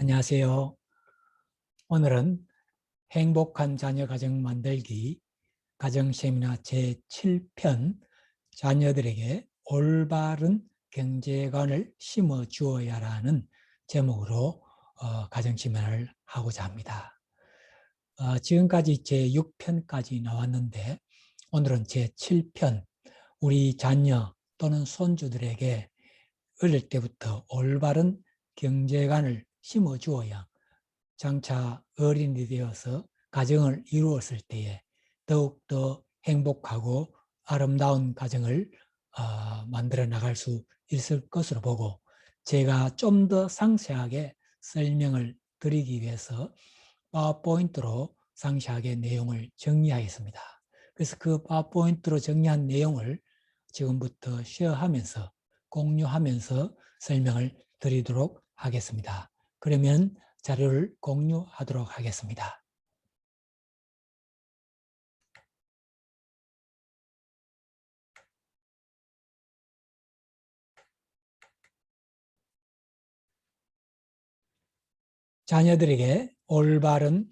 안녕하세요. 오늘은 행복한 자녀 가정 만들기 가정 세미나 제7편 자녀들에게 올바른 경제관을 심어 주어야라는 제목으로 어, 가정 세미나를 하고자 합니다. 어, 지금까지 제6편까지 나왔는데 오늘은 제7편 우리 자녀 또는 손주들에게 어릴 때부터 올바른 경제관을 심어 주어야 장차 어린이 되어서 가정을 이루었을 때에 더욱더 행복하고 아름다운 가정을 어, 만들어 나갈 수 있을 것으로 보고 제가 좀 더 상세하게 설명을 드리기 위해서 파워포인트로 상세하게 내용을 정리하겠습니다. 그래서 그 파워포인트로 정리한 내용을 지금부터 쉐어하면서 공유하면서 설명을 드리도록 하겠습니다. 그러면 자료를 공유하도록 하겠습니다. 자녀들에게 올바른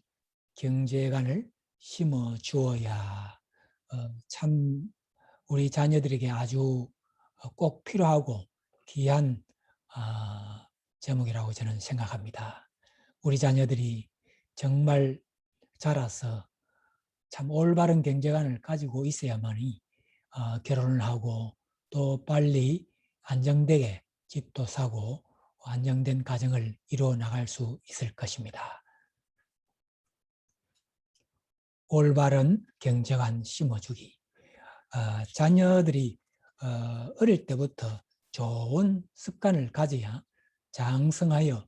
경제관을 심어 주어야 어, 참 우리 자녀들에게 아주 꼭 필요하고 귀한 어, 제목이라고 저는 생각합니다. 우리 자녀들이 정말 자라서 참 올바른 경제관을 가지고 있어야만이 어, 결혼을 하고 또 빨리 안정되게 집도 사고 안정된 가정을 이루어 나갈 수 있을 것입니다. 올바른 경제관 심어주기. 어, 자녀들이 어, 어릴 때부터 좋은 습관을 가져야 장성하여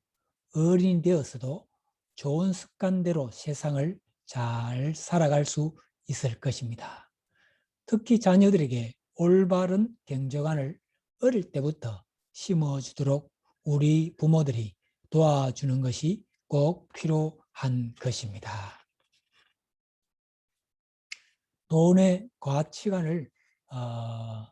어린이 되어서도 좋은 습관대로 세상을 잘 살아갈 수 있을 것입니다. 특히 자녀들에게 올바른 경제관을 어릴 때부터 심어주도록 우리 부모들이 도와주는 것이 꼭 필요한 것입니다. 돈의 가치관을 어,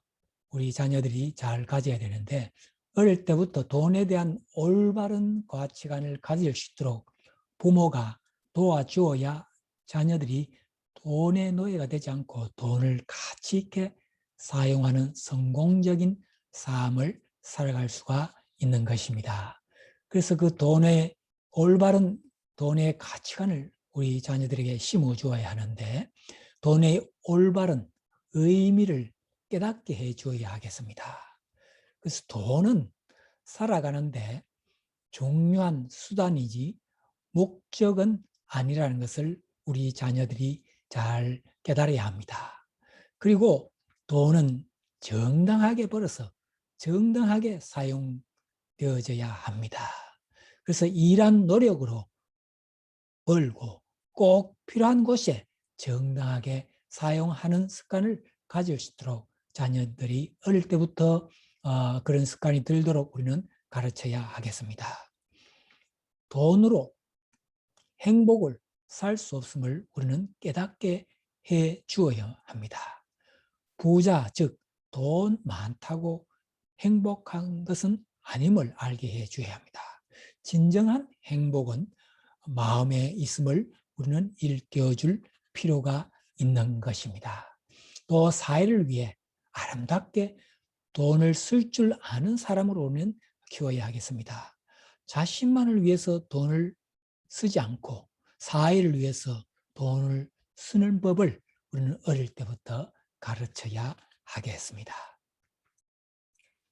우리 자녀들이 잘 가져야 되는데 어릴 때부터 돈에 대한 올바른 가치관을 가질 수 있도록 부모가 도와주어야 자녀들이 돈의 노예가 되지 않고 돈을 가치 있게 사용하는 성공적인 삶을 살아갈 수가 있는 것입니다. 그래서 그 돈의 올바른 돈의 가치관을 우리 자녀들에게 심어 주어야 하는데 돈의 올바른 의미를 깨닫게 해 주어야 하겠습니다. 그래서 돈은 살아가는데 중요한 수단이지 목적은 아니라는 것을 우리 자녀들이 잘 깨달아야 합니다. 그리고 돈은 정당하게 벌어서 정당하게 사용되어져야 합니다. 그래서 일한 노력으로 벌고 꼭 필요한 곳에 정당하게 사용하는 습관을 가질 수 있도록 자녀들이 어릴 때부터 어, 그런 습관이 들도록 우리는 가르쳐야 하겠습니다. 돈으로 행복을 살 수 없음을 우리는 깨닫게 해 주어야 합니다. 부자, 즉, 돈 많다고 행복한 것은 아님을 알게 해 주어야 합니다. 진정한 행복은 마음에 있음을 우리는 일깨워줄 필요가 있는 것입니다. 또 사회를 위해 아름답게 돈을 쓸 줄 아는 사람으로는 키워야 하겠습니다. 자신만을 위해서 돈을 쓰지 않고 사회를 위해서 돈을 쓰는 법을 우리는 어릴 때부터 가르쳐야 하겠습니다.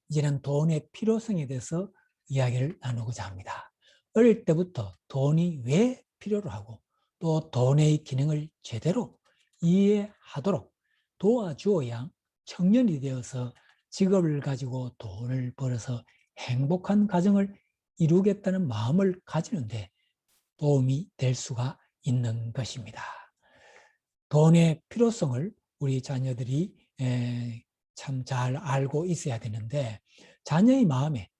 이제는 돈의 필요성에 대해서 이야기를 나누고자 합니다. 어릴 때부터 돈이 왜 필요로 하고 또 돈의 기능을 제대로 이해하도록 도와주어야 청년이 되어서 직업을 가지고 돈을 벌어서 행복한 가정을 이루겠다는 마음을 가지는데 도움이 될 수가 있는 것입니다. 돈의 필요성을 우리 자녀들이 참 잘 알고 있어야 되는데 자녀의 마음에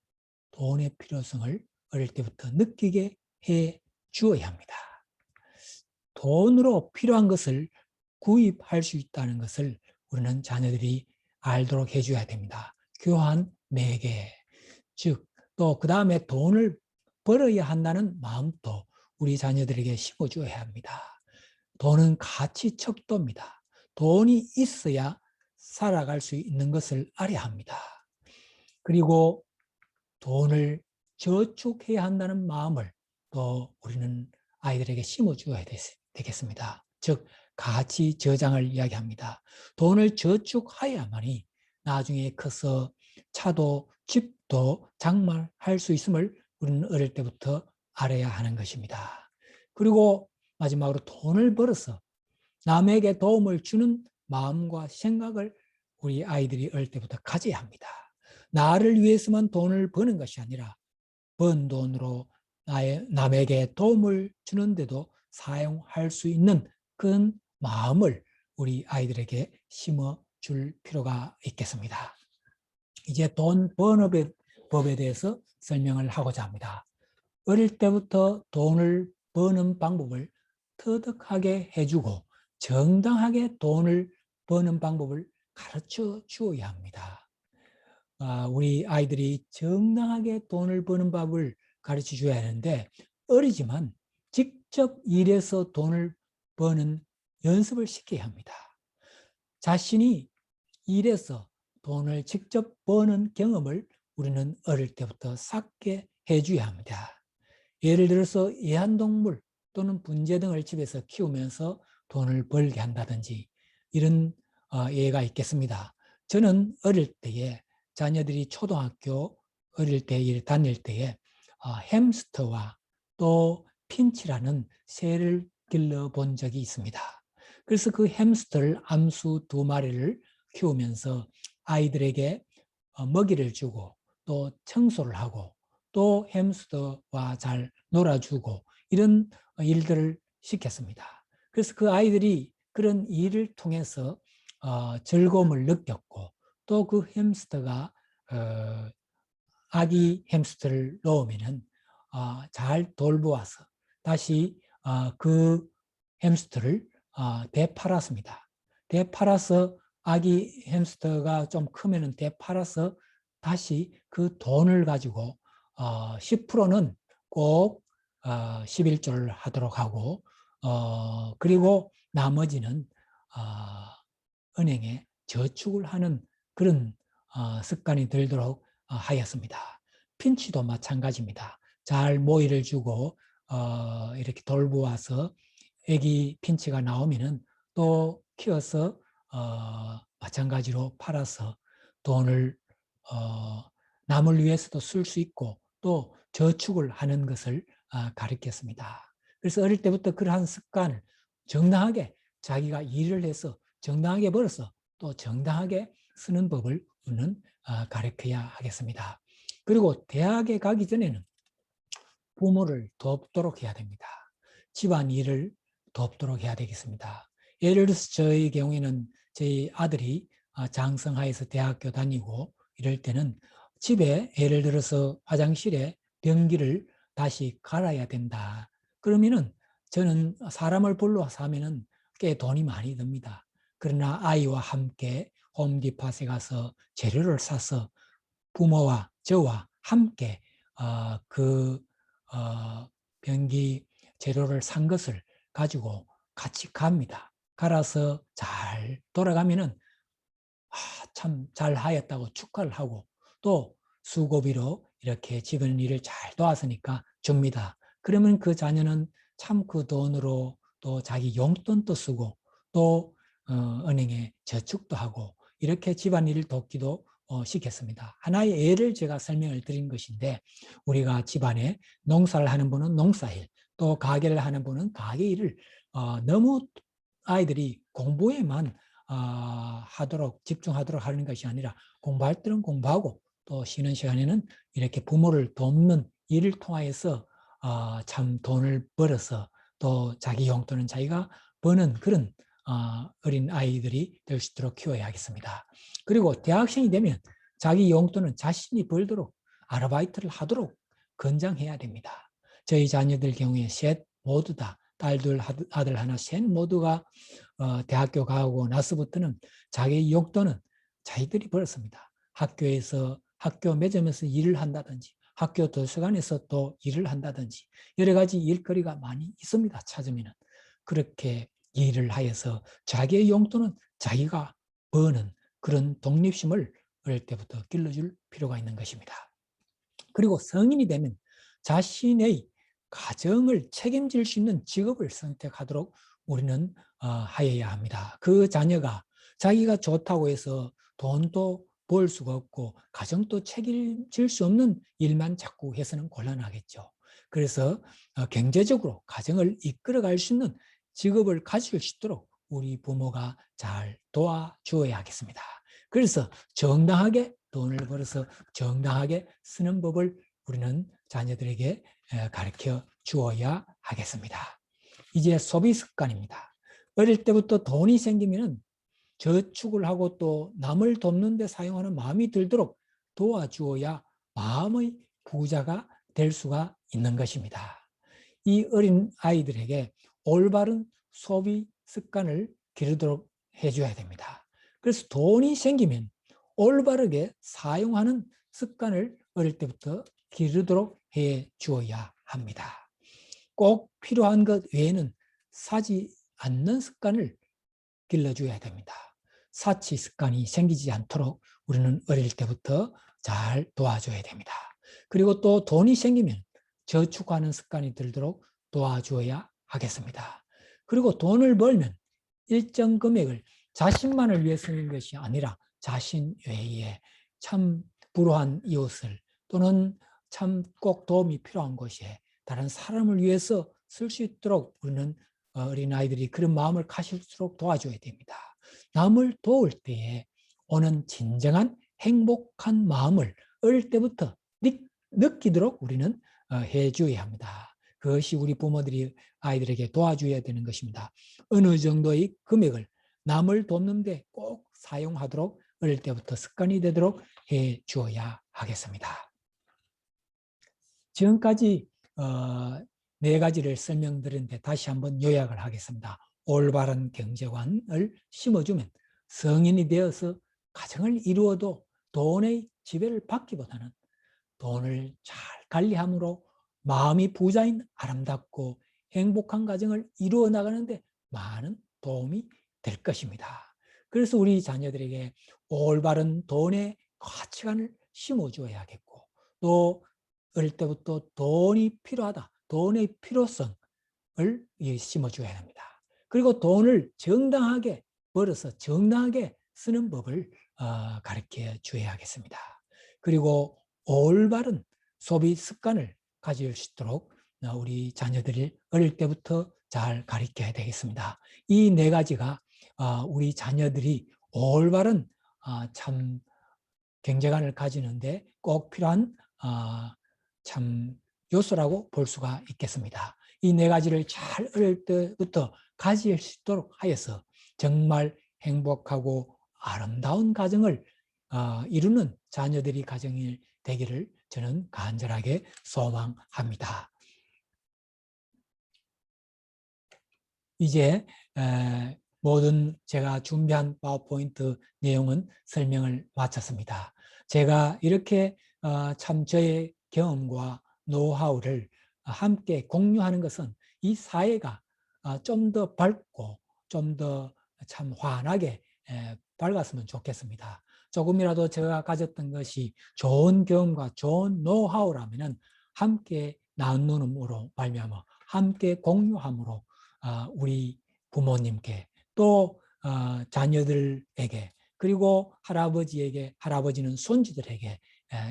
돈의 필요성을 어릴 때부터 느끼게 해 주어야 합니다. 돈으로 필요한 것을 구입할 수 있다는 것을 우리는 자녀들이 알도록 해줘야 됩니다. 교환 매개. 즉, 또 그 다음에 돈을 벌어야 한다는 마음도 우리 자녀들에게 심어주어야 합니다. 돈은 가치 척도입니다. 돈이 있어야 살아갈 수 있는 것을 알아야 합니다. 그리고 돈을 저축해야 한다는 마음을 또 우리는 아이들에게 심어주어야 되겠습니다. 즉 가치 저장을 이야기합니다. 돈을 저축해야만이 나중에 커서 차도 집도 장만할 수 있음을 우리는 어릴 때부터 알아야 하는 것입니다. 그리고 마지막으로 돈을 벌어서 남에게 도움을 주는 마음과 생각을 우리 아이들이 어릴 때부터 가져야 합니다. 나를 위해서만 돈을 버는 것이 아니라 번 돈으로 나의, 남에게 도움을 주는데도 사용할 수 있는 그런 마음을 우리 아이들에게 심어 줄 필요가 있겠습니다. 이제 돈 번업의 법에 대해서 설명을 하고자 합니다. 어릴 때부터 돈을 버는 방법을 터득하게 해주고 정당하게 돈을 버는 방법을 가르쳐 주어야 합니다. 아, 우리 아이들이 정당하게 돈을 버는 법을 가르쳐 줘야 하는데 어리지만 직접 일해서 돈을 버는 연습을 시켜야 합니다. 자신이 일해서 돈을 직접 버는 경험을 우리는 어릴 때부터 쌓게 해줘야 합니다. 예를 들어서 애완동물 또는 분재 등을 집에서 키우면서 돈을 벌게 한다든지 이런 어, 예가 있겠습니다. 저는 어릴 때에 자녀들이 초등학교 어릴 때 다닐 때에 어, 햄스터와 또 핀치라는 새를 길러 본 적이 있습니다. 그래서 그 햄스터를 암수 두 마리를 키우면서 아이들에게 어, 먹이를 주고 또 청소를 하고 또 햄스터와 잘 놀아주고 이런 일들을 시켰습니다. 그래서 그 아이들이 그런 일을 통해서 어, 즐거움을 느꼈고 또 그 햄스터가 어, 아기 햄스터를 놓으면은 어, 잘 돌보아서 다시 어, 그 햄스터를 어, 되팔았습니다. 되팔아서 아기 햄스터가 좀 크면은 되팔아서 다시 그 돈을 가지고 어, 10%는 꼭 어, 11조를 하도록 하고 어, 그리고 나머지는 어, 은행에 저축을 하는 그런 어, 습관이 들도록 어, 하였습니다. 핀치도 마찬가지입니다. 잘 모이를 주고 어, 이렇게 돌보아서 애기 핀치가 나오면은 또 키워서 어, 마찬가지로 팔아서 돈을 어, 남을 위해서도 쓸 수 있고 또 저축을 하는 것을 아, 가르쳤습니다. 그래서 어릴 때부터 그러한 습관을 정당하게 자기가 일을 해서 정당하게 벌어서 또 정당하게 쓰는 법을 우리는 아, 가르쳐야 하겠습니다. 그리고 대학에 가기 전에는 부모를 돕도록 해야 됩니다. 집안 일을 돕도록 해야 되겠습니다. 예를 들어서 저희 경우에는 저희 아들이 아, 장성하에서 대학교 다니고 이럴 때는 집에 예를 들어서 화장실에 변기를 다시 갈아야 된다. 그러면은 저는 사람을 불러서 하면은 꽤 돈이 많이 듭니다. 그러나 아이와 함께 홈디팟에 가서 재료를 사서 부모와 저와 함께 어, 그 어, 변기 재료를 산 것을 가지고 같이 갑니다. 갈아서 잘 돌아가면은 아, 참 잘하였다고 축하를 하고 또 수고비로 이렇게 집안 일을 잘 도왔으니까 줍니다. 그러면 그 자녀는 참 그 돈으로 또 자기 용돈도 쓰고 또 어, 은행에 저축도 하고 이렇게 집안일을 돕기도 어, 시켰습니다. 하나의 예를 제가 설명을 드린 것인데 우리가 집안에 농사를 하는 분은 농사일 또 가게를 하는 분은 가게 일을 어, 너무 아이들이 공부에만 어, 하도록 집중하도록 하는 것이 아니라 공부할 때는 공부하고 또 쉬는 시간에는 이렇게 부모를 돕는 일을 통하여서 어, 참 돈을 벌어서 또 자기 용돈은 자기가 버는 그런 어, 어린 아이들이 될 수 있도록 키워야겠습니다. 그리고 대학생이 되면 자기 용돈은 자신이 벌도록 아르바이트를 하도록 권장해야 됩니다. 저희 자녀들 경우에 셋 모두 다 딸들 아들 하나 셋 모두가 어, 대학교 가고 나서부터는 자기 용돈은 자기들이 벌었습니다. 학교에서 학교 매점에서 일을 한다든지 학교 도서관에서 또 일을 한다든지 여러 가지 일거리가 많이 있습니다. 찾으면 그렇게 일을 하여서 자기의 용돈은 자기가 버는 그런 독립심을 어릴 때부터 길러줄 필요가 있는 것입니다. 그리고 성인이 되면 자신의 가정을 책임질 수 있는 직업을 선택하도록 우리는 어, 하여야 합니다. 그 자녀가 자기가 좋다고 해서 돈도 벌 수가 없고 가정도 책임질 수 없는 일만 자꾸 해서는 곤란하겠죠. 그래서 어, 경제적으로 가정을 이끌어갈 수 있는 직업을 가질 수 있도록 우리 부모가 잘 도와주어야 하겠습니다. 그래서 정당하게 돈을 벌어서 정당하게 쓰는 법을 우리는 자녀들에게 가르쳐 주어야 하겠습니다. 이제 소비 습관입니다. 어릴 때부터 돈이 생기면 저축을 하고 또 남을 돕는 데 사용하는 마음이 들도록 도와주어야 마음의 부자가 될 수가 있는 것입니다. 이 어린 아이들에게 올바른 소비 습관을 기르도록 해줘야 됩니다. 그래서 돈이 생기면 올바르게 사용하는 습관을 어릴 때부터 기르도록 해 주어야 합니다. 꼭 필요한 것 외에는 사지 않는 습관을 길러줘야 됩니다. 사치 습관이 생기지 않도록 우리는 어릴 때부터 잘 도와줘야 됩니다. 그리고 또 돈이 생기면 저축하는 습관이 들도록 도와줘야 하겠습니다. 그리고 돈을 벌면 일정 금액을 자신만을 위해 쓰는 것이 아니라 자신 외에 참 불우한 이웃을 또는 참 꼭 도움이 필요한 곳에 다른 사람을 위해서 쓸 수 있도록 우리는 어린아이들이 그런 마음을 가질수록 도와줘야 됩니다. 남을 도울 때에 오는 진정한 행복한 마음을 어릴 때부터 느끼도록 우리는 어, 해줘야 합니다. 그것이 우리 부모들이 아이들에게 도와줘야 되는 것입니다. 어느 정도의 금액을 남을 돕는데 꼭 사용하도록 어릴 때부터 습관이 되도록 해 주어야 하겠습니다. 지금까지 어, 네 가지를 설명드렸는데 다시 한번 요약을 하겠습니다. 올바른 경제관을 심어주면 성인이 되어서 가정을 이루어도 돈의 지배를 받기보다는 돈을 잘 관리함으로 마음이 부자인 아름답고 행복한 가정을 이루어 나가는데 많은 도움이 될 것입니다. 그래서 우리 자녀들에게 올바른 돈의 가치관을 심어줘야겠고 또 어릴 때부터 돈이 필요하다. 돈의 필요성을 심어줘야 합니다. 그리고 돈을 정당하게 벌어서 정당하게 쓰는 법을 어, 가르쳐 줘야겠습니다. 그리고 올바른 소비 습관을 가질 수 있도록 어, 우리 자녀들을 어릴 때부터 잘 가르쳐야 되겠습니다. 이 네 가지가 어, 우리 자녀들이 올바른 참 경제관을 가지는데 꼭 필요한 참 요소라고 볼 수가 있겠습니다. 이 네 가지를 잘 어릴 때부터 가질 수 있도록 하여서 정말 행복하고 아름다운 가정을 어, 이루는 자녀들이 가정이 되기를 저는 간절하게 소망합니다. 이제 모든 제가 준비한 파워포인트 내용은 설명을 마쳤습니다. 제가 이렇게 어, 참 저의 경험과 노하우를 함께 공유하는 것은 이 사회가 어, 좀더 밝고 좀 더 참 환하게 밝았으면 좋겠습니다. 조금이라도 제가 가졌던 것이 좋은 경험과 좋은 노하우라면 함께 나누므로 말미암아 함께 공유함으로 어, 우리 부모님께 또 어, 자녀들에게 그리고 할아버지에게 할아버지는 손주들에게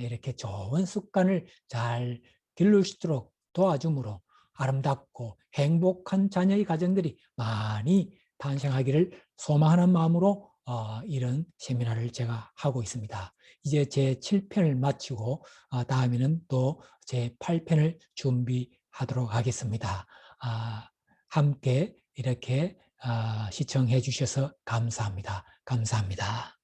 이렇게 좋은 습관을 잘 길를 수 있도록 도와줌으로 아름답고 행복한 자녀의 가정들이 많이 탄생하기를 소망하는 마음으로 어, 이런 세미나를 제가 하고 있습니다. 이제 제 7편을 마치고 어, 다음에는 또 제 8편을 준비하도록 하겠습니다. 아, 함께 이렇게 아, 시청해 주셔서 감사합니다. 감사합니다.